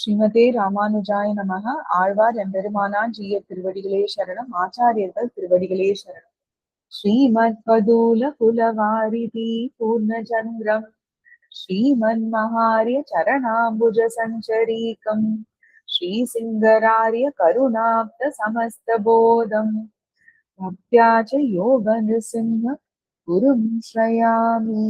ஸ்ரீமதே ராமானுஜாய நமக ஆழ்வார் எம்பெருமானான் ஜீய திருவடிகளே சரணம். ஆச்சாரியர்கள் திருவடிகளே சரணம். ஸ்ரீமத் பதூல குலவாரிதி பூர்ணச்சந்திரம். ஸ்ரீமன் மகாரிய சரணாம்புஜ சஞ்சரீகம். ஸ்ரீ சிங்கராரிய கருணாப்த சமஸ்தபோதம். முக்தியாச்ச யோக நிருசிம்ம குரும் ஸ்ரயாமி.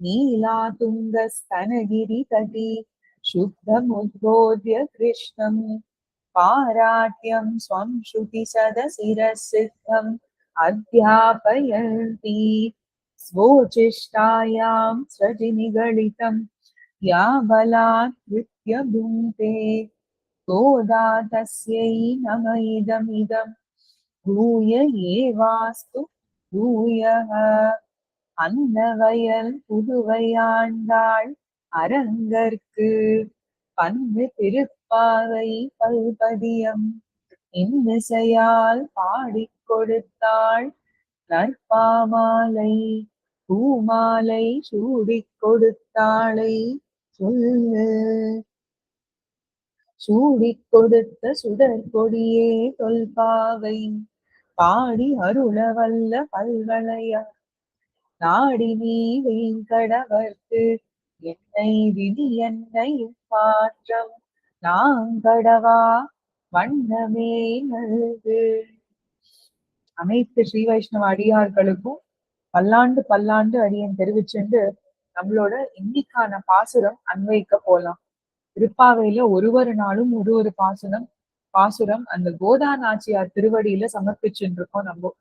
நீலாதுங்கஸ்தனகிரி தட்டி शुद्धमुद्बोध्य कृष्णम् पाराट्यं स्वं श्रुतिसदशिरसिद्धम् अध्यापयन्ति स्वोचिष्टायां सृजिनिगणितं या बलात् कृत्य भुङ्क्ते गोदा तस्यै नम इदमिदं भूय एवास्तु भूयः अन्नवयल् पुदुवयाण्डाळ् அரங்கற்கு பந்து திருப்பாவை பல்பதியம். இன்னிசையால் பாடிக் கொடுத்தாள் நற்பாமாலை பூமாலை சூடிக் கொடுத்தாளை சொல்லு. சூடிக் கொடுத்த சுடர் கொடியே தொல்பாவை பாடி அருளவல்ல பல்வளையா. நாடி நீ வேங்கடவர்க்கு என்னை விதி என்னை மாற்றம் நாங்கடவா வண்ணமே நல்கு அனைத்து ஸ்ரீ வைஷ்ணவ அடியார்களுக்கும் பல்லாண்டு பல்லாண்டு அடியன் தெரிவிச்சுண்டு நம்மளோட இன்னைக்கான பாசுரம் அன்வைக்க போலாம். திருப்பாவையில ஒருவரு நாளும் ஒரு ஒரு பாசுரம் பாசுரம் அந்த கோதா நாச்சியார் திருவடியில சமர்ப்பிச்சுட்டு இருக்கோம் நம்ம.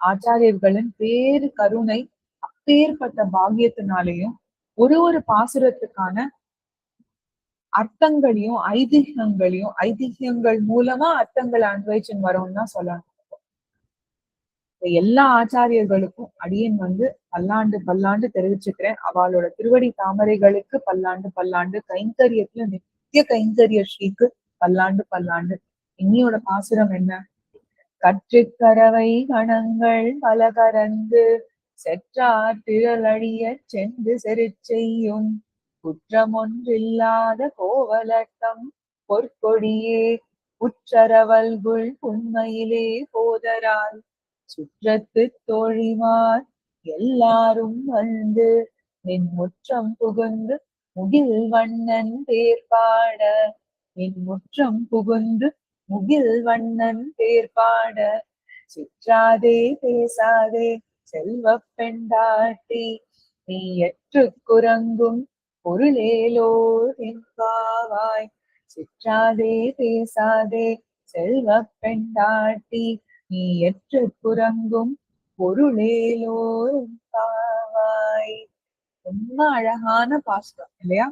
ஆச்சாரியர்களின் பேரு கருணை அப்பேற்பட்ட பாகியத்தினாலேயும் ஒரு ஒரு பாசுரத்துக்கான அர்த்தங்களையும் ஐதிஹ்யங்களையும் ஐதிஹ்யங்கள் மூலமா அர்த்தங்களை அன்வைச்சுன்னு வரோம்னு தான் சொல்லணும். எல்லா ஆச்சாரியர்களுக்கும் அடியன் வந்து பல்லாண்டு பல்லாண்டு தெரிவிச்சுக்கிறேன். அவளோட திருவடி தாமரைகளுக்கு பல்லாண்டு பல்லாண்டு கைங்கரியத்துல நித்திய கைங்கரிய ஸ்ரீக்கு பல்லாண்டு பல்லாண்டு. இன்னியோட பாசுரம் என்ன? கற்றுக்கரவை கணங்கள் பல கரந்து செற்றார் திரளழிய சென்று செரு செய்யும் குற்றமொன்றில்லாத கோவலட்டம் பொற்கொடியே உற்றரவல்குள் உண்மையிலே போதரால். சுற்றத்து தோழிமார் எல்லாரும் வந்து நின் முற்றம் புகுந்து முகில் வண்ணன் பேர் பாட. நின் முற்றம் புகுந்து முகில் வண்ணன் பேர் பாட. சிற்றாதே பேசாதே செல்வ பெண்டாட்டி நீ எற்று குரங்கும் பொருளேலோ என்பாவாய் சிற்றாதே பேசாதே செல்வ பெண்டாட்டி நீ எற்று குரங்கும் பொருளேலோ என்பாவாய் ரொம்ப அழகான பாஸ்டம் இல்லையா?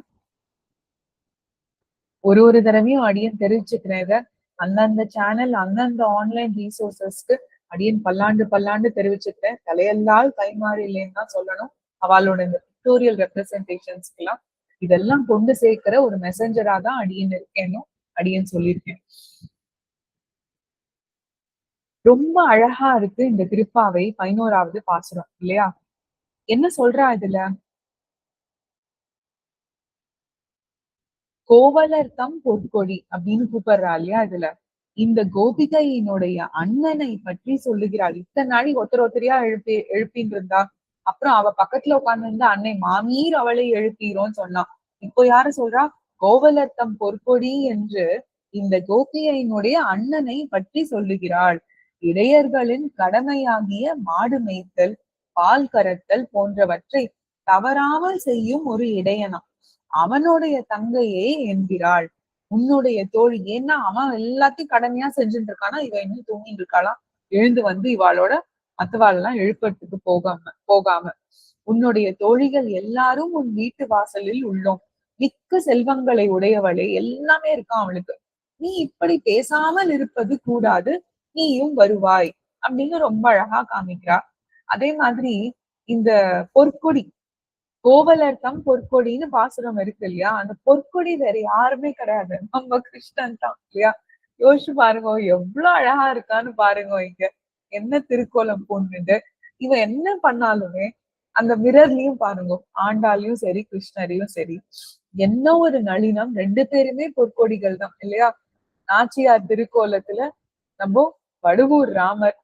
ஒரு ஒரு தடவையும் அடியும் தெரிவிச்சுக்கிறேன் அந்தந்த சேனல் அந்தந்த ஆன்லைன் ரீசோர்சஸ்க்கு அடியன் பல்லாண்டு பல்லாண்டு தெரிவிச்சுக்கிறேன் தலையெல்லாம் கைமாறி இல்லைன்னு தான் சொல்லணும். அவளோட இந்த பிக்டோரியல் ரெப்ரசன்டேஷன்ஸ்க்கெல்லாம் இதெல்லாம் கொண்டு சேர்க்கிற ஒரு மெசஞ்சரா தான் அடியன் இருக்கேனும் அடியன் சொல்லியிருக்கேன். ரொம்ப அழகா இருக்கு இந்த திருப்பாவை பதினோராவது பாசுரம் இல்லையா? என்ன சொல்றா இதுல? கோவலர் தம் பொற்கொடி அப்படின்னு கூப்பிடுறா இல்லையா இதுல? இந்த கோபிகையினுடைய அண்ணனை பற்றி சொல்லுகிறாள். இத்தனை நாளை ஒருத்தர் ஒருத்தரையா எழுப்பி எழுப்பின்னு இருந்தா அப்புறம் அவ பக்கத்துல உட்கார்ந்து அன்னை மாமீர் அவளை எழுப்பீரோன்னு சொன்னான் இப்போ யாரு சொல்றா? கோவலத்தம் பொற்கொடி என்று இந்த கோபிகையினுடைய அண்ணனை பற்றி சொல்லுகிறாள். இடையர்களின் கடமையாகிய மாடு மேய்த்தல் பால் கறத்தல் போன்றவற்றை தவறாமல் செய்யும் ஒரு இடையனா. அவனுடைய தங்கையே என்கிறாள். உன்னுடைய தோழி. ஏன்னா அவன் எல்லாத்தையும் கடமையா செஞ்சுட்டு இருக்கானா இவன் இன்னும் தூங்கிட்டு இருக்காளாம் எழுந்து வந்து இவாளோட மத்தவாள் எல்லாம் எழுப்பறதுக்கு போகாம போகாம. உன்னுடைய தோழிகள் எல்லாரும் உன் வீட்டு வாசலில் உள்ளோம். மிக்க செல்வங்களை உடையவளே எல்லாமே இருக்கான் அவளுக்கு. நீ இப்படி பேசாமல் இருப்பது கூடாது. நீயும் வருவாய் அப்படின்னு ரொம்ப அழகா காமிக்கிறா. அதே மாதிரி இந்த பொற்கொடி கோவலர்த்தம் பொற்கொடின்னு பாசுரம் இருக்கு இல்லையா? அந்த பொற்கொடி வேற யாருமே கிடையாது. நம்ம கிருஷ்ணன் தான் இல்லையா? யோசிச்சு பாருங்க எவ்வளவு அழகா இருக்கான்னு பாருங்க இங்க. என்ன திருக்கோலம் பொண்ணுண்டு இவன் என்ன பண்ணாலுமே அந்த மிரர்லயும் பாருங்க ஆண்டாலையும் சரி கிருஷ்ணரையும் சரி என்ன ஒரு நளினம். ரெண்டு பேருமே பொற்கொடிகள் தான் இல்லையா? நாச்சியார் திருக்கோலத்துல நம்ம வடுவூர் ராமர்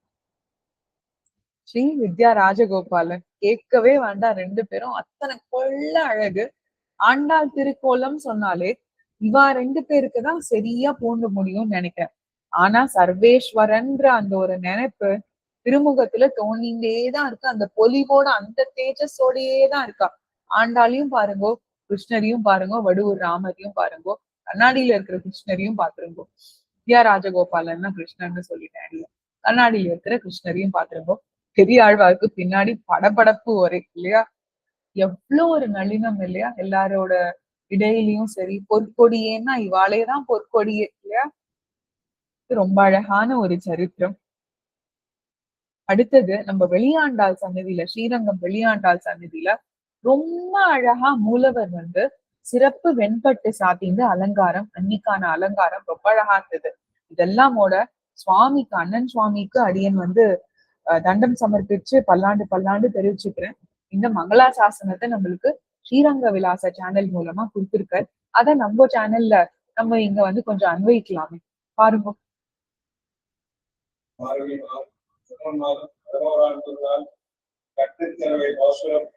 ஸ்ரீ வித்யா ராஜகோபாலன் கேட்கவே வேண்டாம் ரெண்டு பேரும். அத்தனை கொள்ள அழகு. ஆண்டாள் திருக்கோலம் சொன்னாலே இவா ரெண்டு பேருக்கு தான் சரியா பூண்டு முடியும்னு நினைக்கிறேன். ஆனா சர்வேஸ்வரன்ற அந்த ஒரு நினைப்பு திருமுகத்துல தோணிண்டே தான் இருக்கு. அந்த பொலிவோட அந்த தேஜஸோடயே தான் இருக்கா. ஆண்டாளையும் பாருங்கோ கிருஷ்ணரையும் பாருங்க வடுவூர் ராமரையும் பாருங்கோ கண்ணாடியில இருக்கிற கிருஷ்ணரையும் பாத்துருங்கோ. வித்யா ராஜகோபாலன் கிருஷ்ணன்னு சொல்லிட்டேன் கண்ணாடியில இருக்கிற கிருஷ்ணரையும் பாத்துருங்கோ. பெரிய ஆழ்வாருக்கு பின்னாடி படபடப்பு ஒரே இல்லையா? எவ்வளவு ஒரு நளினம் இல்லையா? எல்லாரோட இடையிலயும் சரி பொற்கொடியேன்னா இவாளேதான் பொற்கொடியே இல்லையா? ரொம்ப அழகான ஒரு சரித்திரம். அடுத்தது நம்ம வெளியாண்டாள் சன்னதியில ஸ்ரீரங்கம் வெளியாண்டாள் சன்னதியில ரொம்ப அழகா மூலவர் வந்து சிறப்பு வெண்பட்டு சாத்திந்து அலங்காரம் அன்னிக்கான அலங்காரம் ரொம்ப அழகா இருந்தது. இதெல்லாமோட சுவாமிக்கு அண்ணன் சுவாமிக்கு அடியன் வந்து தண்டம் சமர்ப்பிச்சு பல்லாண்டு பல்லாண்டு தெரிவிச்சுக்கிறேன். இந்த மங்களா சாசனத்தை நம்மளுக்கு ஸ்ரீரங்க விலாச சேனல் மூலமா கொடுத்திருக்காரு. அத நம்ம சேனல்ல நம்ம இங்க வந்து கொஞ்சம் அன்வயிக்கலாமே பாருங்க. கட்டுத்தரவை பாசுரம்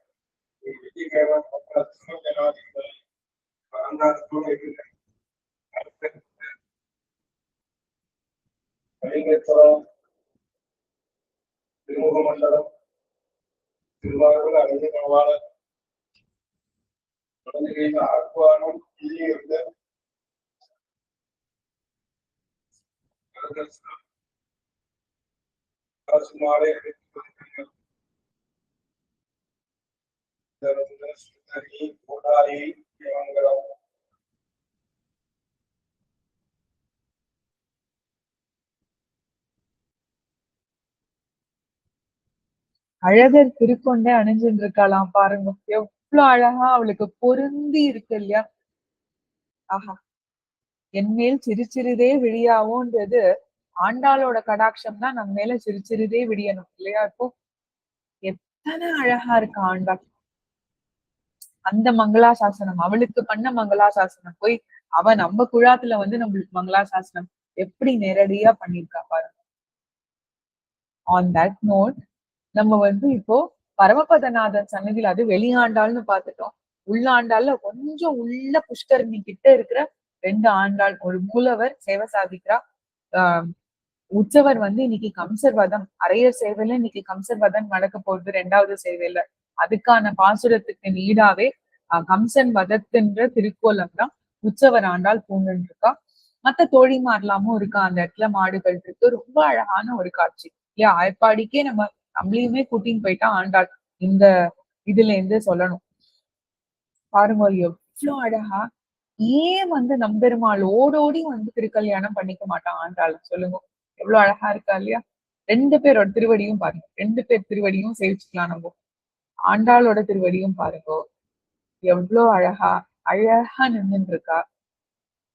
கலிங்கத்துவம் திருமுக மண்டலம் திருவாரூர் அறிஞர் நவாளர் குழந்தைகளின் ஆக்குவானம் இருந்த சுமாரே சுந்தரி கோடாரி மங்களம் அழகர் திருக்கொண்டே அணிஞ்சுட்டு இருக்காளாம் பாருங்க. எவ்வளவு அழகா அவளுக்கு பொருந்தி இருக்கு இல்லையா? ஆஹா. என்மேல் மேல் சிறிதே விழியாவோன்றது ஆண்டாளோட கடாட்சம் தான் நம்ம மேல சிறு சிறிதே விடியணும் இல்லையா? இப்போ எத்தனை அழகா இருக்கு ஆண்டாள் அந்த மங்களா சாசனம் அவளுக்கு பண்ண மங்களா சாசனம் போய் அவ நம்ம குழாத்துல வந்து நம்மளுக்கு மங்களா சாசனம் எப்படி நேரடியா பண்ணிருக்கா பாருங்க. ஆன் தட் நோட் நம்ம வந்து இப்போ பரமபதநாதன் சன்னதியில அது வெளியாண்டாள்னு பார்த்துட்டோம். உள்ளாண்டாள்ல கொஞ்சம் உள்ள புஷ்கரணி கிட்ட இருக்கிற ரெண்டு ஆண்டாள் ஒரு மூலவர் சேவை சாதிக்கிறா. ஆஹ் உற்சவர் வந்து இன்னைக்கு கம்சர்வதம் அரையர் சேவையில இன்னைக்கு கம்சர்வதம் நடக்க போகுது ரெண்டாவது சேவையில. அதுக்கான பாசுரத்துக்கு நீடாவே ஆஹ் கம்சன் வதத்துன்ற திருக்கோலம் தான் உற்சவர் ஆண்டாள் பூண்டுன்னு இருக்கா மத்த தோழிமார்லாமும் இருக்கா அந்த இடத்துல மாடுகள் இருக்கு ரொம்ப அழகான ஒரு காட்சி. இல்லையா? ஆயப்பாடிக்கே நம்ம நம்மளையுமே கூட்டின்னு போயிட்டா ஆண்டாள் இந்த இதுல இருந்து சொல்லணும். பாருங்க எவ்வளவு அழகா ஏன் வந்து நம்பெருமாள் ஓடோடி வந்து திருக்கல்யாணம் பண்ணிக்க மாட்டான் ஆண்டாள்? சொல்லுங்க. எவ்வளவு அழகா இருக்கா இல்லையா? ரெண்டு பேரோட திருவடியும் பாருங்க. ரெண்டு பேர் திருவடியும் சேவிச்சுக்கலாம் நம்ம. ஆண்டாளோட திருவடியும் பாருங்க. எவ்வளோ அழகா அழகா நின்னுட்டு இருக்கா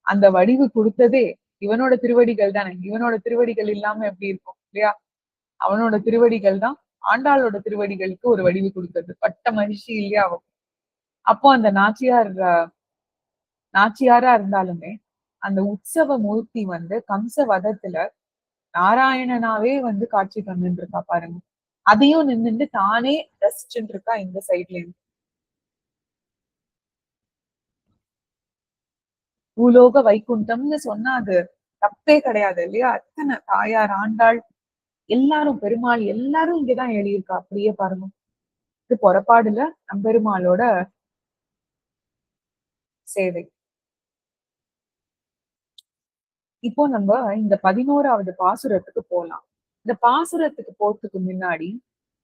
அந்த வடிவு கொடுத்ததே இவனோட திருவடிகள் தானே. இவனோட திருவடிகள் இல்லாம எப்படி இருக்கும்? இல்லையா? அவனோட திருவடிகள் தான் ஆண்டாளோட திருவடிகளுக்கு ஒரு வடிவு கொடுத்தது. பட்ட மகிழ்ச்சி இல்லையா அவன் அப்போ அந்த நாச்சியார் நாச்சியாரா இருந்தாலுமே அந்த உற்சவ மூர்த்தி வந்து கம்ச வதத்துல நாராயணனாவே வந்து காட்சி தந்துட்டு இருக்கா பாருங்க. அதையும் நின்னுட்டு தானே ரசிச்சுட்டு இருக்கா இந்த சைட்ல இருந்து. பூலோக வைகுண்டம்னு சொன்னா அது தப்பே கிடையாது இல்லையா? அத்தனை தாயார் ஆண்டாள் எல்லாரும் பெருமாள் எல்லாரும் இங்கதான் எழுதியிருக்கா. அப்படியே பாருங்க. இது புறப்பாடுல நம்பெருமாளோட சேவை. இப்போ நம்ம இந்த பதினோராவது பாசுரத்துக்கு போலாம். இந்த பாசுரத்துக்கு போறதுக்கு முன்னாடி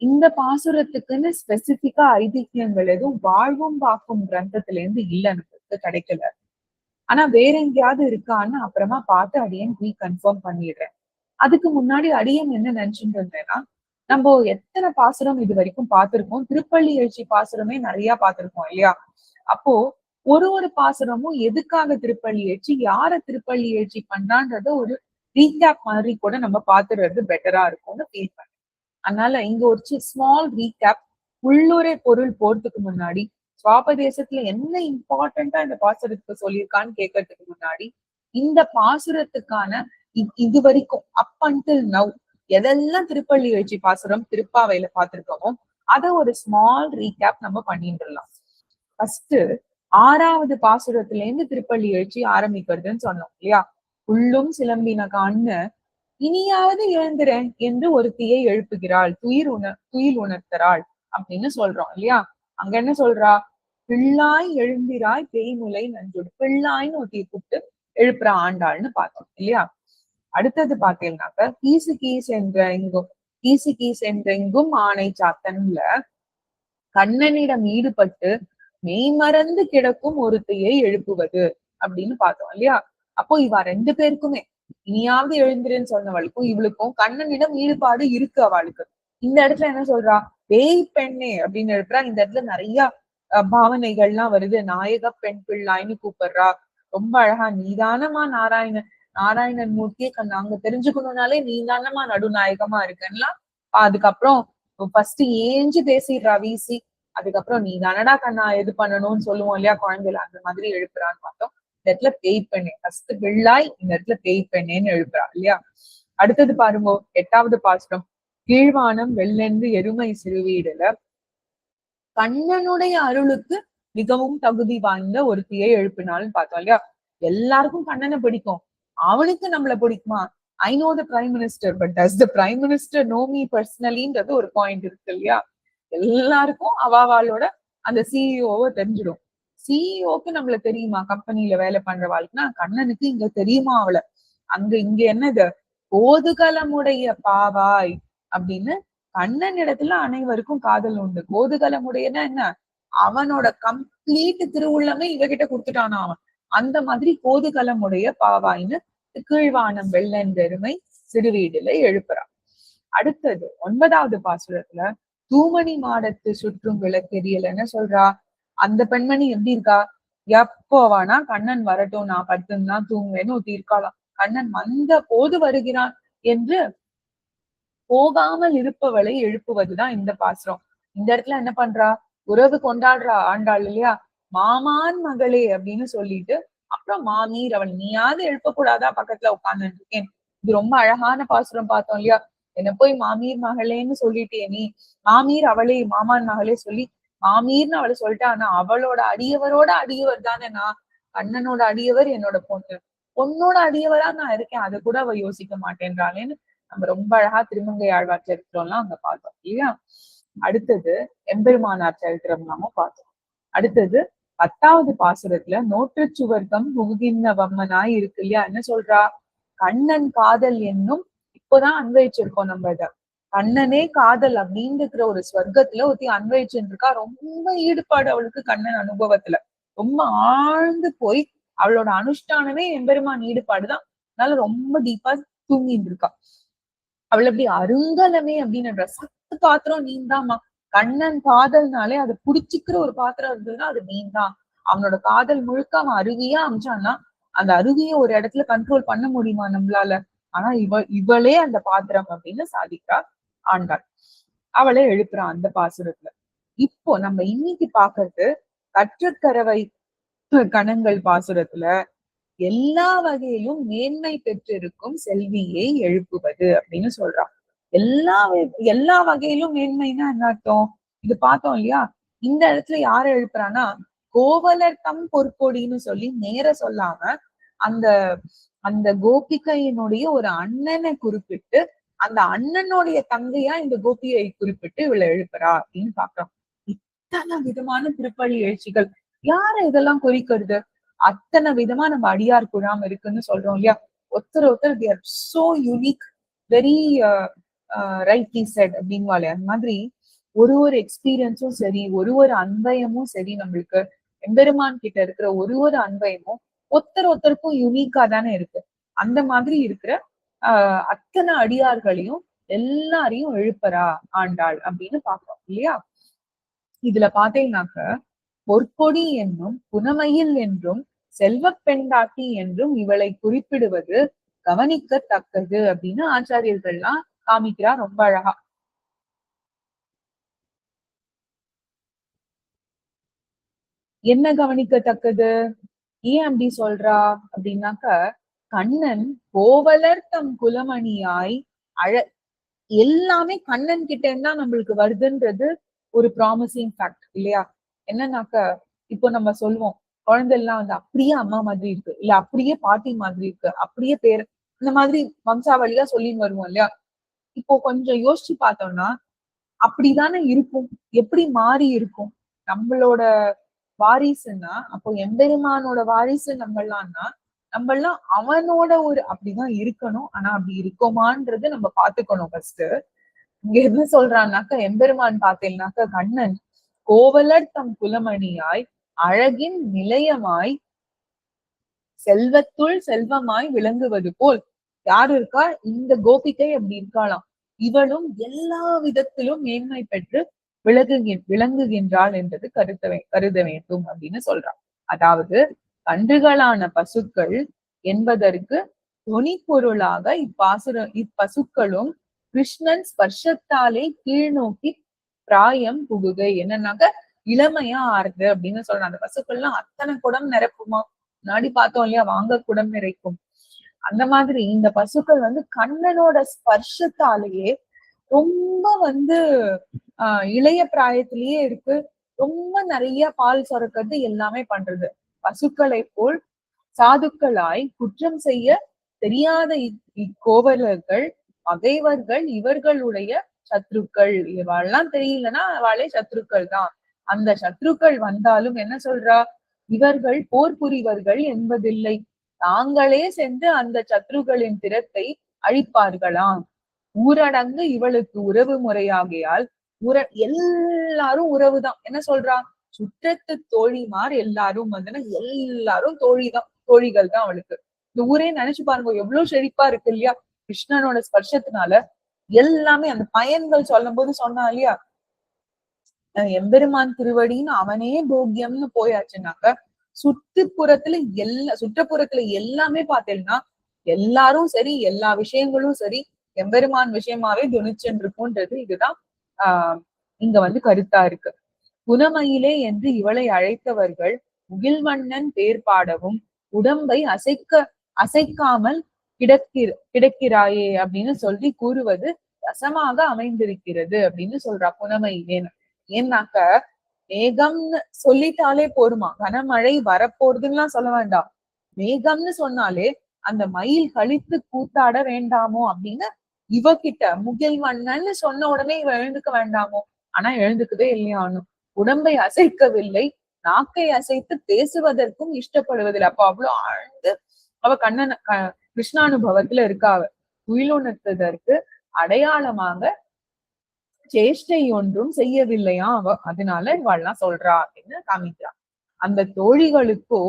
இந்த பாசுரத்துக்குன்னு ஸ்பெசிபிக்கா ஐதிஹியங்கள் எதுவும் வாழ்வும் பாக்கும் கிரந்தத்துல இருந்து இல்ல நமக்கு கிடைக்கல. ஆனா வேற எங்கேயாவது இருக்கான்னு அப்புறமா பார்த்து அடியன் ரீகன்ஃபார்ம் பண்ணிடுறேன். அதுக்கு முன்னாடி அடியன் என்ன நினைச்சுட்டு இருந்தேன்னா நம்ம எத்தனை பாசுரம் இது வரைக்கும் பார்த்திருக்கோம்? திருப்பள்ளி எழுச்சி பாசுரமே நிறைய பார்த்திருக்கோம் இல்லையா? அப்போ ஒரு ஒரு பாசுரமும் எதுக்காக திருப்பள்ளி எழுச்சி யார திருப்பள்ளி எழுச்சி பண்றான்றத ஒரு ரீகேப் மாதிரி கூட நம்ம பாத்துறது பெட்டரா இருக்கும்னு ஃபீல் பண்ணேன். அதனால இங்க ஒரு ஸ்மால் ரீகேப் உள்ளூரே பொருள் போறதுக்கு முன்னாடி சுவாபதேசத்துல என்ன இம்பார்ட்டண்டா இந்த பாசுரத்துக்கு சொல்லியிருக்கான்னு கேட்கறதுக்கு முன்னாடி இந்த பாசுரத்துக்கான இது வரைக்கும் அப் அன்டில் நவ் எதெல்லாம் திருப்பள்ளி எழுச்சி பாசுரம் திருப்பாவையில பார்த்திருக்கோமோ அத ஒரு ஸ்மால் ரீகேப் நம்ம பண்ணிட்டுலாம் ஃபர்ஸ்ட் ஆறாவது பாசுரத்துல இருந்து திருப்பள்ளி எழுச்சி ஆரம்பிக்கிறதுன்னு சொன்னோம் இல்லையா? உள்ளும் சிலம்பின காண்ன இனியாவது எழுந்துறேன் என்று ஒருத்தியை எழுப்புகிறாள் துயிர் உணர் துயில் உணர்த்தறாள் அப்படின்னு சொல்றோம் இல்லையா? அங்க என்ன சொல்றா? பிள்ளாய் எழுந்திராய் பேய்முலை நஞ்சுடு பிள்ளாய்ன்னு ஒருத்தி கூப்பிட்டு எழுப்புற ஆண்டாள்னு பார்த்தோம் இல்லையா? அடுத்தது பாத்தீங்கன்னாக்க கீசு கீஸ் என்ற எங்கும் கீசு கீஸ் என்றெங்கும் ஆணை சாத்தன்ல கண்ணனிடம் ஈடுபட்டு மெய்மறந்து கிடக்கும் ஒருத்தையை எழுப்புவது அப்படின்னு பார்த்தோம் இல்லையா? அப்போ இவா ரெண்டு பேருக்குமே இனியாவது எழுந்திருன்னு சொன்னவளுக்கும் இவளுக்கும் கண்ணனிடம் ஈடுபாடு இருக்கு அவளுக்கு. இந்த இடத்துல என்ன சொல்றா? பேய் பெண்ணே அப்படின்னு எழுப்புறா. இந்த இடத்துல நிறைய பாவனைகள்லாம் வருது. நாயக பெண் பிள்ளாய்னு கூப்பிடுறா. ரொம்ப அழகா நீதானமா நாராயணன். நாராயணன் மூர்த்தியை கண் அங்க தெரிஞ்சுக்கணும்னாலே நீ தானமா நடுநாயகமா இருக்கன்லாம். அதுக்கப்புறம் ஃபர்ஸ்ட் ஏஞ்சு பேசிடுறா வீசி அதுக்கப்புறம் நீ தானடா கண்ணா இது பண்ணணும்னு சொல்லுவோம் இல்லையா குழந்தைல அந்த மாதிரி எழுப்புறான்னு பார்த்தோம். இந்த இடத்துல பேய் பெண்ணே. ஃபர்ஸ்ட் பிள்ளாய் இந்த இடத்துல பேய் பெண்ணேன்னு எழுப்புறா இல்லையா? அடுத்தது பாருங்க எட்டாவது பாசுரம். கீழ்வானம் வெள்ளென்று எருமை சிறுவீடுல. கண்ணனுடைய அருளுக்கு மிகவும் தகுதி வாய்ந்த ஒருத்தியை எழுப்பினாலும் பார்த்தோம் இல்லையா? எல்லாருக்கும் கண்ணனை பிடிக்கும். அவனுக்கு நம்மள பிடிக்குமா? I know the prime minister but does the prime minister know me பர்சனலின்றது ஒரு பாயிண்ட் இருக்கு இல்லையா? எல்லாருக்கும் அவாவாளோட அந்த சிஇஓவை தெரிஞ்சிடும். சிஇஓக்கு நம்மள தெரியுமா? கம்பெனில வேலை பண்ற வாழ்க்கைனா கண்ணனுக்கு இங்க தெரியுமா அவளை? அங்க இங்க என்னது? கோதுகலமுடைய பாவாய் அப்படின்னு கண்ணன் இடத்துல அனைவருக்கும் காதல் உண்டு. கோதுகலமுடையனா என்ன? அவனோட கம்ப்ளீட் திருவுள்ளமே இவகிட்ட கொடுத்துட்டானா அவன். அந்த மாதிரி கோதுகலமுடைய பாவாய்ன்னு கீழ்வானம் வெள்ளென்றெருமை சிறுவீடுல எழுப்புறான். அடுத்தது ஒன்பதாவது பாசுரத்துல தூமணி மாடத்து சுற்றும் விளக்கெரியலன்னு சொல்றா. அந்த பெண்மணி எப்படி இருக்கா? எப்போவானா கண்ணன் வரட்டும் நான் படுத்துன்னு தான் தூங்குவேன்னு ஒருத்தி இருக்காளாம். கண்ணன் வந்த போது வருகிறான் என்று போகாமல் இருப்பவளை எழுப்புவதுதான் இந்த பாசுரம். இந்த இடத்துல என்ன பண்றா? உறவு கொண்டாடுறா ஆண்டாள் இல்லையா? மாமான் மகளே அப்படின்னு சொல்லிட்டு அப்புறம் மாமீர் அவள் நீயாவது எழுப்பக்கூடாதா? பக்கத்துல உட்கார்ந்துட்டு இருக்கேன். இது ரொம்ப அழகான பாசுரம் பார்த்தோம் இல்லையா? என்ன போய் மாமீர் மகளேன்னு சொல்லிட்டே நீ மாமீர் அவளே மாமான் மகளே சொல்லி மாமீர்னு அவளை சொல்லிட்டா ஆனா அவளோட அடியவரோட அடியவர் தானே நான் கண்ணனோட அடியவர் என்னோட பொண்ணு. பொண்ணோட அடியவரா நான் இருக்கேன் அதை கூட அவ யோசிக்க மாட்டேன்றாளேன்னு நம்ம ரொம்ப அழகா திருமங்கை ஆழ்வார் சரித்திரம்லாம் அங்க பார்த்தோம் இல்லையா? அடுத்தது எம்பெருமானார் சரித்திரம் நாம பார்த்தோம். அடுத்தது பத்தாவது பாசுரத்துல நோற்று சுவர்க்கம் புகுகின்ற வம்மனாய் இருக்கு இல்லையா? என்ன சொல்றா? கண்ணன் காதல் என்னும் இப்போதான் அன்வயிச்சிருக்கோம் நம்ம இத கண்ணனே காதல் அப்படின்னு இருக்கிற ஒரு ஸ்வர்க்கத்துல ஒருத்தி அன்வயிச்சுட்டு இருக்கா ரொம்ப ஈடுபாடு அவளுக்கு கண்ணன் அனுபவத்துல. ரொம்ப ஆழ்ந்து போய் அவளோட அனுஷ்டானமே எம்பெருமான் ஈடுபாடுதான். அதனால ரொம்ப டீப்பா தூங்கிட்டு இருக்கா. அவள் அப்படி அருங்கலமே அப்படின்னு சத்து பாத்திரம் நீந்தாமா? கண்ணன் காதல்னாலே அதை புடிச்சுக்கிற ஒரு பாத்திரம் இருந்ததுன்னா அது மீன் தான் அவனோட காதல் முழுக்க அவன் அருவியா அமைச்சான்னா அந்த அருவியை ஒரு இடத்துல கண்ட்ரோல் பண்ண முடியுமா நம்மளால? ஆனா இவ இவளே அந்த பாத்திரம் அப்படின்னு சாதிக்கா ஆண்டாள் அவளை எழுப்புறான் அந்த பாசுரத்துல. இப்போ நம்ம இன்னைக்கு பாக்குறது கற்றக்கரவை கணங்கள் பாசுரத்துல எல்லா வகையிலும் மேன்மை பெற்றிருக்கும் செல்வியை எழுப்புவது அப்படின்னு சொல்றான் எல்லா எல்லா வகையிலும் மேன்மைன்னா என்ன அர்த்தம்? இது பார்த்தோம் இல்லையா? இந்த இடத்துல யார எழுப்புறான்னா கோவலர் தம் பொற்கொடின்னு சொல்லி நேர சொல்லாம அந்த அந்த கோபிகையினுடைய ஒரு அண்ணனை குறிப்பிட்டு அந்த அண்ணனுடைய தங்கையா இந்த கோபியை குறிப்பிட்டு இவளை எழுப்புறா அப்படின்னு பாக்குறோம் இத்தனை விதமான திருப்பள்ளி எழுச்சிகள். யார இதெல்லாம் குறிக்கிறது? அத்தனை விதமா நம்ம அடியார் குழாம் இருக்குன்னு சொல்றோம் இல்லையா? ஒருத்தர் ஒருத்தர் they're so unique very rightly said அப்படின்வாலே அந்த மாதிரி ஒரு ஒரு எக்ஸ்பீரியன்ஸும் சரி ஒரு ஒரு அன்பயமும் சரி நம்மளுக்கு எம்பெருமான் கிட்ட இருக்கிற ஒரு ஒரு அன்பயமும் ஒருத்தர் ஒருத்தருக்கும் யூனிக்கா தானே இருக்கு. அந்த மாதிரி இருக்கிற ஆஹ் அத்தனை அடியார்களையும் எல்லாரையும் எழுப்பறா ஆண்டாள் அப்படின்னு பாக்குறோம் இல்லையா? இதுல பாத்தீங்கன்னாக்க பொற்கொடி என்னும் புனமையில் என்றும் செல்வ பெண்டாட்டி என்றும் இவளை குறிப்பிடுவது கவனிக்கத்தக்கது அப்படின்னு ஆச்சாரியர்கள்லாம் காமிக்கிறா ரொம்ப அழகா. என்ன கவனிக்கத்தக்கது? ஏன் அப்படி சொல்றா? அப்படின்னாக்க கண்ணன் கோவலர் தம் குலமணியாய் அழ எல்லாமே கண்ணன் கிட்ட இருந்தா நம்மளுக்கு வருதுன்றது ஒரு ப்ராமிசிங் ஃபேக்ட் இல்லையா? என்னன்னாக்க இப்போ நம்ம சொல்லுவோம் குழந்தை எல்லாம் வந்து அப்படியே அம்மா மாதிரி இருக்கு இல்ல அப்படியே பாட்டி மாதிரி இருக்கு அப்படியே பேர் இந்த மாதிரி வம்சாவளியா சொல்லின்னு வருவோம் இல்லையா? இப்போ கொஞ்சம் யோசிச்சு பார்த்தோம்னா அப்படிதானே இருக்கும். எப்படி மாறி இருக்கும்? நம்மளோட வாரிசுன்னா அப்போ எம்பெருமானோட வாரிசு நம்மளாம்னா நம்மளாம் அவனோட ஒரு அப்படிதான் இருக்கணும். ஆனா அப்படி இருக்கோமான்றது நம்ம பாத்துக்கணும் ஃபர்ஸ்ட் இங்க என்ன சொல்றான்னாக்கா எம்பெருமான் பார்த்தேன்னாக்க கண்ணன் கோவலர் தம் குலமணியாய் அழகின் நிலையமாய் செல்வத்துள் செல்வமாய் விளங்குவது போல் யாரு இருக்கா? இந்த கோபிகை அப்படி இருக்காளாம். இவளும் எல்லா விதத்திலும் மேன்மை பெற்று விளங்குகி விளங்குகின்றாள் என்பது கருத்த கருத வேண்டும் அப்படின்னு சொல்றான் அதாவது கன்றுகளான பசுக்கள் என்பதற்கு துணி பொருளாக இப்பாசுர இப்பசுக்களும் கிருஷ்ணன் ஸ்பர்ஷத்தாலே கீழ் நோக்கி பிராயம் புகுக என்னன்னாக்க இளமையா ஆறுது அப்படின்னு சொல்றான். அந்த பசுக்கள்லாம் அத்தனை குடம் நிரப்புமா? முன்னாடி பார்த்தோம் இல்லையா? வாங்க குடம் நிறைக்கும். அந்த மாதிரி இந்த பசுக்கள் வந்து கண்ணனோட ஸ்பர்ஷத்தாலேயே ரொம்ப வந்து ஆஹ் இளைய பிராயத்திலேயே இருக்கு. ரொம்ப நிறைய பால் சுரக்கிறது எல்லாமே பண்றது. பசுக்களை போல் சாதுக்களாய் குற்றம் செய்ய தெரியாத இக்- இக்கோவலர்கள் பகைவர்கள் இவர்களுடைய சத்ருக்கள். இவாள்லாம் தெரியலன்னா அவளே சத்ருக்கள் தான். அந்த சத்ருக்கள் வந்தாலும் என்ன சொல்றா? இவர்கள் போர் புரிவர்கள் என்பதில்லை. தாங்களே சென்று அந்த சத்ருக்களின் திறத்தை அழிப்பார்களாம். ஊரடங்கு இவளுக்கு உறவு முறையாகையால் உற எல்லாரும் உறவுதான். என்ன சொல்றா? சுற்றத்து தோழிமார் எல்லாரும் வந்துன்னா எல்லாரும் தோழிதான் தோழிகள் தான் அவளுக்கு. இந்த ஊரே நினைச்சு பாருங்க எவ்வளவு செழிப்பா இருக்கு இல்லையா? கிருஷ்ணனோட ஸ்பர்ஷத்தினால எல்லாமே அந்த பயன்கள் சொல்லும் போது சொன்னா இல்லையா? எம்பெருமான் திருவடின்னு அவனே போக்கியம்னு போயாச்சுனாக்க சுற்றுப்புறத்துல எல்லா சுற்றுப்புறத்துல எல்லாமே பார்த்தேன்னா எல்லாரும் சரி எல்லா விஷயங்களும் சரி எம்பெருமான் விஷயமாவே துணிச்சென்றிருக்கும்ன்றது இதுதான் ஆஹ் இங்க வந்து கருத்தா இருக்கு. குணமயிலே என்று இவளை அழைத்தவர்கள் முகில்வண்ணன் பேர் பாடவும் உடம்பை அசைக்க அசைக்காமல் கிடக்கிற கிடக்கிறாயே அப்படின்னு சொல்லி கூறுவது ரசமாக அமைந்திருக்கிறது அப்படின்னு சொல்றா புனமையிலேன்னு. ஏன்னாக்க மேகம்னு சொல்லிட்டாலே போருமா கனமழை வரப்போறதுன்னு சொல்ல வேண்டாம். மேகம்னு சொன்னாலே அந்த மயில் கழித்து கூத்தாட வேண்டாமோ அப்படின்னு இவகிட்ட முகில் வண்ணன்னு சொன்ன உடனே இவ எழுந்துக்க வேண்டாமோ? ஆனா எழுந்துக்கவே இல்லையானும் உடம்பை அசைக்கவில்லை. நாக்கை அசைத்து பேசுவதற்கும் இஷ்டப்படுவதில்லை. அப்ப அவ்வளவு ஆழ்ந்து அவ கண்ணன் கிருஷ்ணானுபவத்துல இருக்கா அவ. உயிலுணர்த்ததற்கு அடையாளமாக சேஷ்டை ஒன்றும் செய்யவில்லையா? அவ அதனால இவள்லாம் சொல்றா அப்படின்னு காமிக்கிறா. அந்த தோழிகளுக்கோ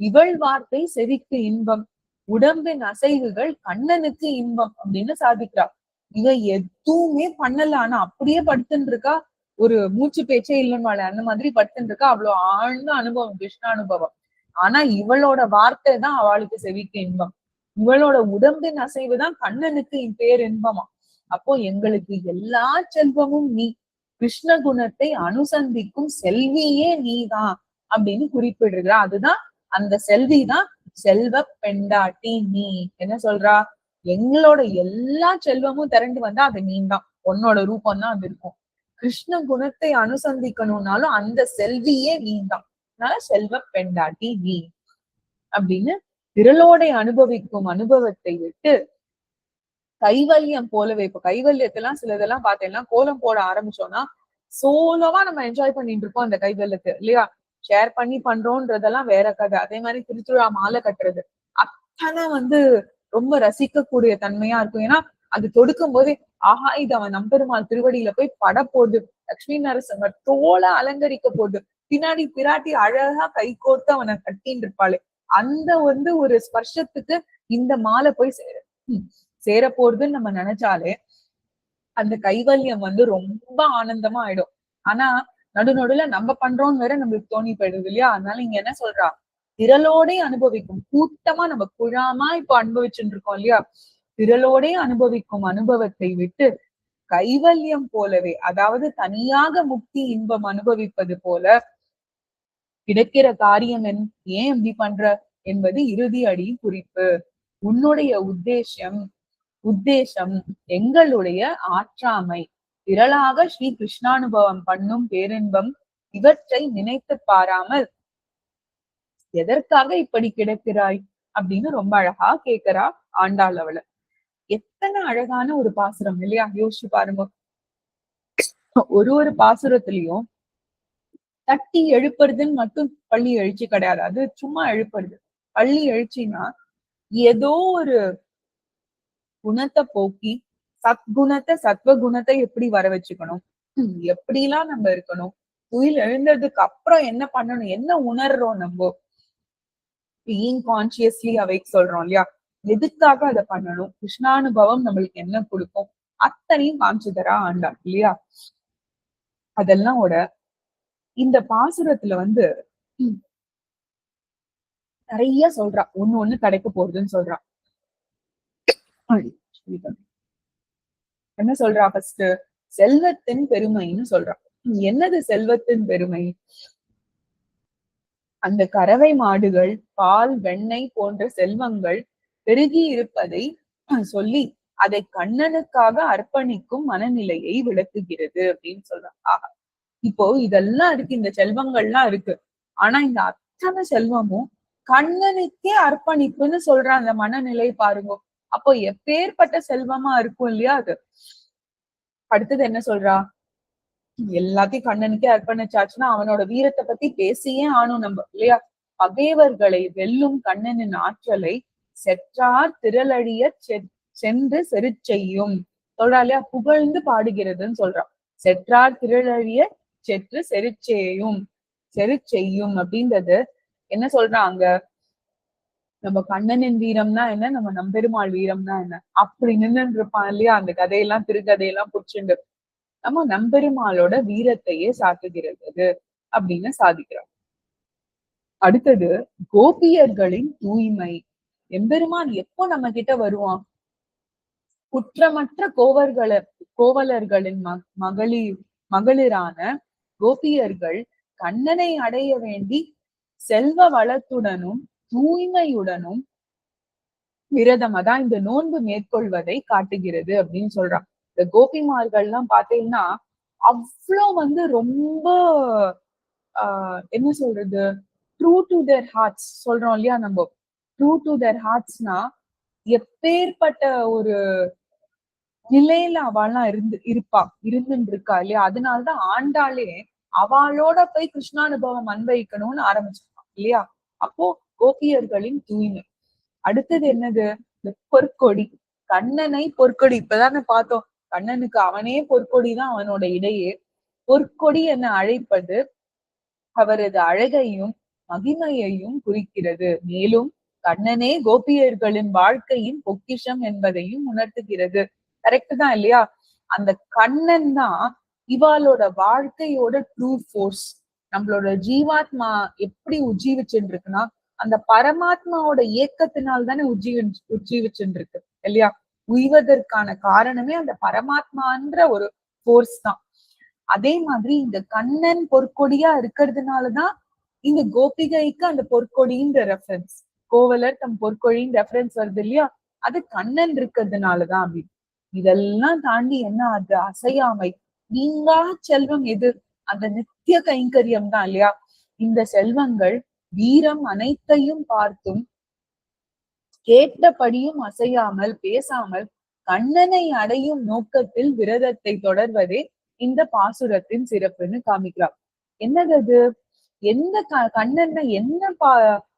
இவள் வார்த்தை செவிக்கு இன்பம் உடம்பின் அசைவுகள் கண்ணனுக்கு இன்பம் அப்படின்னு சாதிக்கிறா. இவ எதுவுமே பண்ணல. ஆனா அப்படியே படுத்துன்னு இருக்கா ஒரு மூச்சு பேச்சே இல்லைன்னு அந்த மாதிரி படுத்துன்னு இருக்கா அவ்வளவு ஆழ்ந்த அனுபவம் கிருஷ்ண அனுபவம். ஆனா இவளோட வார்த்தை தான் அவளுக்கு செவிக்கு இன்பம். இவளோட உடம்பின் அசைவு தான் கண்ணனுக்கு பேர் இன்பமா அப்போ எங்களுக்கு எல்லா செல்வமும் நீ. கிருஷ்ண குணத்தை அனுசந்திக்கும் செல்வியே நீதான் அப்படின்னு குறிப்பிடுறா. அதுதான் அந்த செல்வி தான் செல்வ பெண்டாட்டி நீ. என்ன சொல்றா? எங்களோட எல்லா செல்வமும் திரண்டு வந்தா அது நீ தான் உன்னோட ரூபம் தான் அது இருக்கும். கிருஷ்ண குணத்தை அனுசந்திக்கணும்னாலும் அந்த செல்வியே நீ தான் அதனால செல்வ பெண்டாட்டி நீ. அப்படின்னு திரளோடை அனுபவிக்கும் அனுபவத்தை விட்டு கைவல்யம் போலவே இப்ப கைவல்யத்தெல்லாம் சிலதெல்லாம் பார்த்தேன்னா கோலம் போட ஆரம்பிச்சோம்னா சோலோவா நம்ம என்ஜாய் பண்ணிட்டு இருக்கோம் அந்த கைவல்யத்தை இல்லையா? ஷேர் பண்ணி பண்றோன்றதெல்லாம் வேற கதை. அதே மாதிரி திருச்சுழா மாலை கட்டுறது. அத்தனை வந்து ரொம்ப ரசிக்கக்கூடிய தன்மையா இருக்கும். ஏன்னா அது தொடுக்கும் போதே ஆஹா இது அவன் நம்பெருமாள் திருவடியில போய் பட போடுது. லக்ஷ்மி நரசிம்மர் தோலை அலங்கரிக்க போடுது. பின்னாடி பிராட்டி அழகா கை கோர்த்து அவனை கட்டின்னு இருப்பாளே. அந்த வந்து ஒரு ஸ்பர்ஷத்துக்கு இந்த மாலை போய் சேரு ஹம், போறதுன்னு நம்ம நினைச்சாலே அந்த கைவல்யம் வந்து ரொம்ப ஆனந்தமா ஆயிடும். ஆனா நடுநடுல நம்ம பண்றோம்னு வேற நம்மளுக்கு தோணி போயிடுது இல்லையா? அதனால இங்க என்ன சொல்றா? திரளோடே அனுபவிக்கும். கூட்டமா நம்ம குழாமா இப்ப அனுபவிச்சுட்டு இருக்கோம் இல்லையா? திரளோடே அனுபவிக்கும் அனுபவத்தை விட்டு கைவல்யம் போலவே அதாவது தனியாக முக்தி இன்பம் அனுபவிப்பது போல கிடைக்கிற காரியம் என் ஏன் இப்படி பண்ற? என்பது இறுதி அடி குறிப்பு. உன்னுடைய உத்தேசம். உத்தேசம் எங்களுடைய ஆற்றாமை. திரளாக ஸ்ரீ கிருஷ்ணானுபவம் பண்ணும் பேரின்பம் இவற்றை நினைத்து பாராமல் எதற்காக இப்படி கிடக்கிறாய்? அப்படின்னு ரொம்ப அழகா கேக்குறா ஆண்டாள் அவளை. எத்தனை அழகான ஒரு பாசுரம் இல்லையா? யோசிச்சு பாருங்க. ஒரு ஒரு பாசுரத்திலையும் தட்டி எழுப்புறதுன்னு மட்டும் பள்ளி எழுச்சி கிடையாது. அது சும்மா எழுப்புறது. பள்ளி எழுச்சின்னா ஏதோ ஒரு குணத்தை போக்கி சத்குணத்தை சத்வ குணத்தை எப்படி வர வச்சுக்கணும்? எப்படிலாம் நம்ம இருக்கணும்? துயில் எழுந்ததுக்கு அப்புறம் என்ன பண்ணணும்? என்ன உணர்றோம் நம்ம? பீயிங் கான்சியஸ்லி அவைக் சொல்றோம் இல்லையா? எதுக்காக அதை பண்ணணும்? கிருஷ்ணானுபவம் நம்மளுக்கு என்ன கொடுக்கும்? அத்தனையும் காமிச்சு தரா ஆண்டாள் இல்லையா? அதெல்லாம் ஓட இந்த பாசுரத்துல வந்து நிறைய சொல்றா. ஒண்ணு ஒண்ணு கிடைக்க போகுதுன்னு சொல்றான் என்ன சொல்றா ஃபர்ஸ்ட் செல்வத்தின் பெருமைன்னு சொல்றா. என்னது செல்வத்தின் பெருமை? அந்த கறவை மாடுகள் பால் வெண்ணெய் போன்ற செல்வங்கள் பெருகி இருப்பதை சொல்லி அதை கண்ணனுக்காக அர்ப்பணிக்கும் மனநிலையை விளக்குகிறது அப்படின்னு சொல்றாங்க ஆஹா. இப்போ இதெல்லாம் இருக்கு இந்த செல்வங்கள்லாம் இருக்கு. ஆனா இந்த அத்தனை செல்வமும் கண்ணனுக்கே அர்ப்பணிப்புன்னு சொல்ற அந்த மனநிலை பாருங்க. அப்போ எப்பேற்பட்ட செல்வமா இருக்கும் இல்லையா அது? அடுத்தது என்ன சொல்றா? எல்லாத்தையும் கண்ணனுக்கே அர்ப்பணிச்சாச்சுன்னா அவனோட வீரத்தை பத்தி பேசியே ஆணும் நம்ம இல்லையா? பகைவர்களை வெல்லும் கண்ணனின் ஆற்றலை செற்றார் திரளழிய சென்று செரு செய்யும். சொல்றா இல்லையா? புகழ்ந்து பாடுகிறதுன்னு சொல்றான் செற்றார் திரளழிய செற்று செருச்செய்யும் செருச்செய்யும் அப்படின்றது என்ன சொல்றாங்க? நம்ம கண்ணனின் வீரம்னா என்ன? நம்ம நம்பெருமாள் வீரம்னா என்ன? அப்படி நின்னு இருப்பான் இல்லையா? அந்த கதையெல்லாம் திருக்கதையெல்லாம் புடிச்சுண்டு. நம்ம நம்பெருமாளோட வீரத்தையே சாட்டுகிறது அது அப்படின்னு சாதிக்கிறோம். அடுத்தது கோபியர்களின் தூய்மை. எம்பெருமான் எப்போ நம்ம கிட்ட வருவான்? குற்றமற்ற கோவர்களை கோவலர்களின் ம மகளிர் மகளிரான கோபியர்கள் கண்ணனை அடைய வேண்டி செல்வ வளத்துடனும் தூய்மையுடனும் விரதம் அதான் இந்த நோன்பு மேற்கொள்வதை காட்டுகிறது அப்படின்னு சொல்றான். இந்த கோபிமார்கள்லாம் பாத்தீங்கன்னா அவ்வளோ வந்து ரொம்ப ஆஹ் என்ன சொல்றது? ட்ரூ டு தேர் ஹார்ட்ஸ் சொல்றோம் இல்லையா நம்ம? ட்ரூ டு தேர் ஹார்ட்ஸ்னா எப்பேற்பட்ட ஒரு நிலையில அவள்லாம் இருந்து இருப்பா இருந்துட்டு இருக்கா இல்லையா? அதனாலதான் ஆண்டாளே அவளோட போய் கிருஷ்ணானுபவம் அன்வைக்கணும்னு ஆரம்பிச்சிருக்கான் இல்லையா? அப்போ கோபியர்களின் தூய்மை. அடுத்தது என்னது? இந்த பொற்கொடி. கண்ணனை பொற்கொடி. இப்பதானே பார்த்தோம். கண்ணனுக்கு அவனே பொற்கொடிதான் அவனோட இடையே. பொற்கொடி என அழைப்பது அவரது அழகையும் மகிமையையும் குறிக்கிறது. மேலும் கண்ணனே கோபியர்களின் வாழ்க்கையின் பொக்கிஷம் என்பதையும் உணர்த்துகிறது. கரெக்ட் தான் இல்லையா? அந்த கண்ணன் தான் இவாளோட வாழ்க்கையோட ட்ரூ ஃபோர்ஸ் நம்மளோட ஜீவாத்மா எப்படி உஜ்ஜீவிச்சுட்டு இருக்குன்னா அந்த பரமாத்மாவோட இயக்கத்தினால் தானே உஜ்ஜீவி உஜ்ஜீவிச்சுட்டு இருக்கு இல்லையா? உய்வதற்கான காரணமே அந்த பரமாத்மான்ற ஒரு போர்ஸ் தான். அதே மாதிரி இந்த கண்ணன் பொற்கொடியா இருக்கிறதுனாலதான் இந்த கோபிகைக்கு அந்த பொற்கொடின்ற ரெஃபரன்ஸ் கோவலர் தம் பொற்கொழின்னு ரெஃபரன்ஸ் வருது இல்லையா? அது கண்ணன் இருக்கிறதுனாலதான் அப்படின்னு இதெல்லாம் தாண்டி என்ன அது அசையாமை. நீங்கா செல்வம் எது? அந்த நித்திய கைங்கரியம் தான் இல்லையா? இந்த செல்வங்கள் வீரம் அனைத்தையும் பார்த்தும் கேட்டபடியும் அசையாமல் பேசாமல் கண்ணனை அடையும் நோக்கத்தில் விரதத்தை தொடர்வதே இந்த பாசுரத்தின் சிறப்புன்னு காமிக்கிறார் என்னது அது? எந்த க- கண்ணனை என்ன பா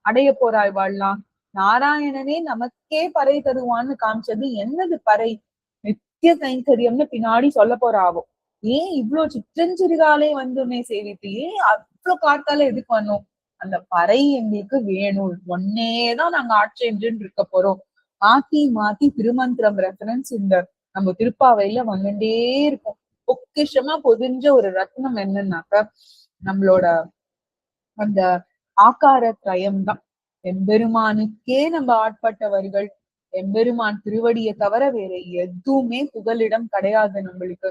அடைய போறாய் வாழலாம் நாராயணனே நமக்கே பறை தருவான்னு காமிச்சது என்னது பறை? நித்திய கைங்கரியம்னு பின்னாடி சொல்ல போறாவோ? ஏன் இவ்ளோ சிற்றஞ்சிறுகாலே வந்துமே சேவித்து? ஏன் அவ்வளவு காத்தால எதுக்கு வந்தோம்? அந்த பறை எங்களுக்கு வேணும். ஒன்னேதான் நாங்க ஆட்சேஞ்சுன்னு இருக்க போறோம். மாத்தி மாத்தி திருமந்திரம் ரெஃபரன்ஸ் இந்த நம்ம திருப்பாவையில வந்துட்டே இருக்கும். பொக்கிஷமா பொதிஞ்ச ஒரு ரத்னம் என்னன்னாக்க நம்மளோட அந்த ஆக்கார திரயம் தான் எம்பெருமானுக்கே நம்ம ஆட்பட்டவர்கள். எம்பெருமான் திருவடியை தவிர வேற எதுவுமே புகலிடம் கிடையாது நம்மளுக்கு.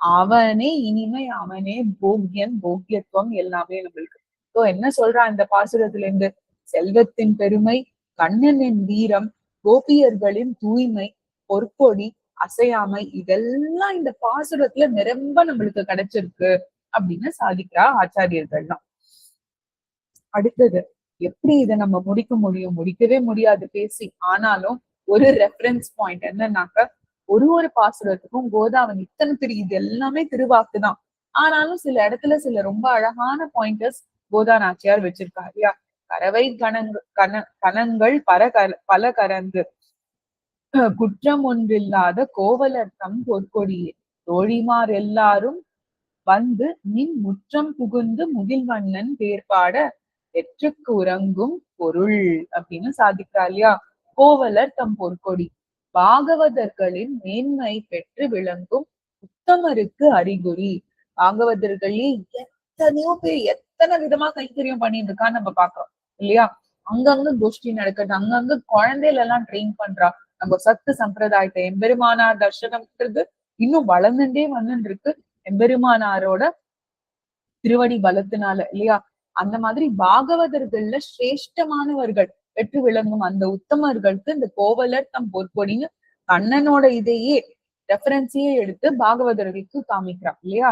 அவனே இனிமை அவனே போக்கியன் போக்கியத்துவம் எல்லாமே நம்மளுக்கு. சோ என்ன சொல்றா இந்த பாசுரத்துல இருந்து செல்வத்தின் பெருமை கண்ணனின் வீரம் கோபியர்களின் தூய்மை பொற்கொடி அசையாமை இதெல்லாம் இந்த பாசுரத்துல நிரம்ப நம்மளுக்கு கிடைச்சிருக்கு அப்படின்னு சாதிக்கிறா ஆச்சாரியர்கள்லாம். அடுத்தது எப்படி இதை நம்ம முடிக்க முடியும்? முடிக்கவே முடியாது பேசி. ஆனாலும் ஒரு ரெஃபரன்ஸ் பாயிண்ட் என்னன்னாக்க ஒரு ஒரு பாசுரத்துக்கும் கோதாவன் இத்தனை திரு இது எல்லாமே திருவாக்கு தான். ஆனாலும் சில இடத்துல சில ரொம்ப அழகான பாயிண்டர்ஸ் போதா நாச்சியார் வச்சிருக்காரு. இல்லையா கறவை கணங்கு கண கணங்கள் பர கர பல கரந்து குற்றம் ஒன்றில்லாத கோவலர்த்தம் பொற்கொடியே. தோழிமார் எல்லாரும் வந்து நின் முற்றம் புகுந்து முகில்வண்ணன் பேர்பாட எற்றுக்கு உறங்கும் பொருள் அப்படின்னு சாதிக்கிறா இல்லையா? கோவலர் தம் பொற்கொடி. பாகவதர்களின் மேன்மை பெற்று விளங்கும் உத்தமருக்கு அறிகுறி. பாகவதர்களே எத்தனையோ பேர் எத்தனை விதமா கைத்தரியம் பண்ணிட்டு இருக்கான்னு நம்ம பாக்குறோம் இல்லையா? அங்கங்க கோஷ்டி நடக்குது அங்கங்க குழந்தையில எல்லாம் ட்ரெயின் பண்றா. நம்ம சத்து சம்பிரதாயத்தை எம்பெருமானார் தர்சனம்ன்றது இன்னும் வளர்ந்துட்டே வந்துட்டு இருக்கு எம்பெருமானாரோட திருவடி பலத்தினால இல்லையா? அந்த மாதிரி பாகவதர்கள்ல சிரேஷ்டமானவர்கள் பெற்று விளங்கும் அந்த உத்தமர்களுக்கு இந்த கோவலர் தம் பொற்கொடின்னு கண்ணனோட இதையே ரெஃபரன்ஸையே எடுத்து பாகவதர்களுக்கு காமிக்கிறான் இல்லையா?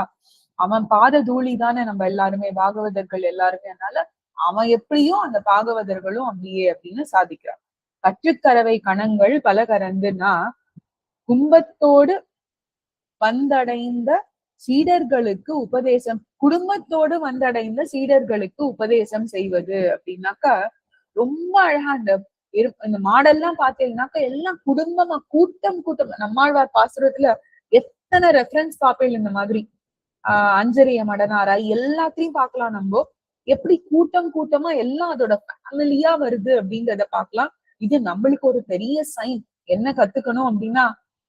அவன் பாத தூளி தானே நம்ம எல்லாருமே பாகவதர்கள் எல்லாருமே அதனால அவன் எப்படியும் அந்த பாகவதர்களும் அப்படியே அப்படின்னு சாதிக்கிறான். கற்றுக்கறவை கணங்கள் பல கரந்துனா கும்பத்தோடு வந்தடைந்த சீடர்களுக்கு உபதேசம் குடும்பத்தோடு வந்தடைந்த சீடர்களுக்கு உபதேசம் செய்வது அப்படின்னாக்கா ரொம்ப அழகா அந்த இரு- இந்த மாடெல்லாம் பாத்தீங்கன்னாக்கா எல்லாம் குடும்பமா கூட்டம் கூட்டம். நம்மாழ்வார் பாசுரத்துல எத்தனை ரெஃபரன்ஸ் பாப்பேன் இந்த மாதிரி. ஆஹ் அஞ்சரிய மடனாரா எல்லாத்தையும் பார்க்கலாம் நம்ம. எப்படி கூட்டம் கூட்டமா எல்லாம் அதோட ஃபேமிலியா வருது அப்படிங்கறத பாக்கலாம் இது நம்மளுக்கு ஒரு பெரிய சைன் என்ன கத்துக்கணும் அப்படின்னா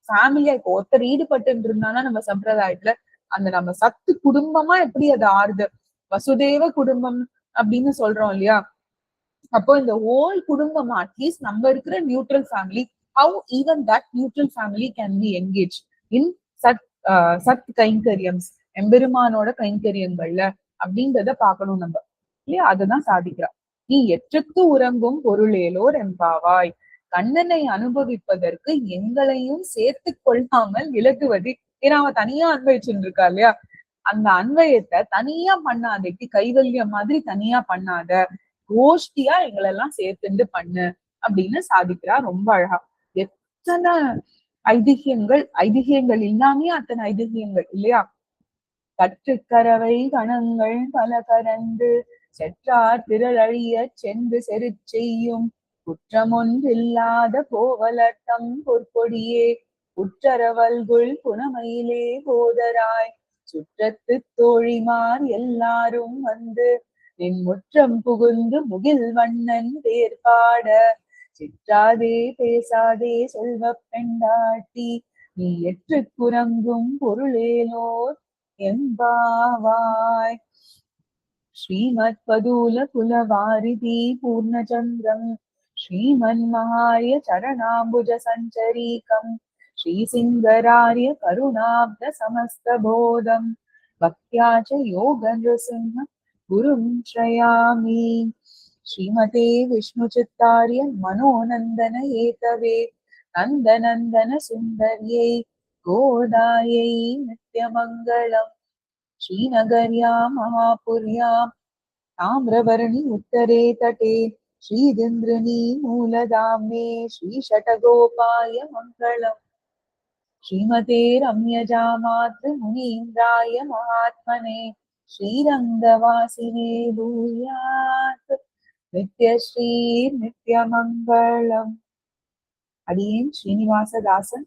ஃபேமிலியா இப்போ ஒருத்தர் ஈடுபட்டு இருந்தானா நம்ம சம்பிரதாயத்துல அந்த நம்ம சத்து குடும்பமா எப்படி அது ஆறுது? வசுதேவ குடும்பம் அப்படின்னு சொல்றோம் இல்லையா? அப்போ இந்த ஹோல் குடும்பம் அட்லீஸ்ட் நம்ம இருக்கிற neutral family how even that neutral family can be engage in such ah such கைங்கரியம்ஸ். எம்பெருமானோட கைங்கரியங்கள்ல அப்படின்றத பார்க்கணும் நம்ம. இல்லையா? அதுதான் சாதிக்கிறா. நீ எற்றுக்கு உறங்கும் பொருளேலோர் எம்பாவாய் கண்ணனை அனுபவிப்பதற்கு எங்களையும் சேர்த்து கொள்ளாமல் விலகுவது. ஏன்னா அவன் தனியா அன்பயிச்சுட்டு இருக்கா இல்லையா? அந்த அன்வயத்தை தனியா பண்ணாதைக்கு கைவல்யம் மாதிரி தனியா பண்ணாத கோஷ்டியா எங்களெல்லாம் சேர்த்துண்டு பண்ணு அப்படின்னு சாதிக்கிறா ரொம்ப அழகா. எத்தனை ஐதிகியங்கள் ஐதிகியங்கள் இல்லாமே அத்தனை ஐதிகியங்கள் இல்லையா? கற்றுக்கரவை கணங்கள் பல கரந்து செற்றார் திரளழிய சென்று செரு செய்யும். குற்றமொன்றில்லாத கோவலட்டம் பொற்கொடியே உற்றரவல்குள் புனமையிலே போதராய். சுற்றத்து தோழிமார் எல்லாரும் வந்து நின் முற்றம் புகுந்து முகில் வண்ணன் வேர்பாட சிற்றாதே பேசாதே செல்வ பெண்டாட்டி நீ எற்று குரங்கும் பொருளேலோர் எம்பாவாய் ஸ்ரீமத் பதூல குலவாரிதி பூர்ணச்சந்திரம் श्रीमन्महार्य चरणाम्बुज सञ्चरीकम् श्रीसिङ्गरार्य करुणाब्द समस्तबोधम् भक्त्या च योगनृसिंह गुरुं श्रयामि श्रीमते विष्णुचित्तार्य मनोनन्दन हेतवे नन्दनन्दन सुन्दर्यै गोदायै नित्यमङ्गलम् श्रीनगर्या महापुर्यां ताम्रवर्णि उत्तरे तटे श्रीदिन्द्रिणी मूलदाम्ने श्रीषटगोपाय मङ्गलम् श्रीमते रम्यजामातृमुनीन्द्राय महात्मने श्रीरङ्गवासिने भूयात् नित्यश्री नित्यमङ्गलम् अडियन् श्रीनिवासदासन्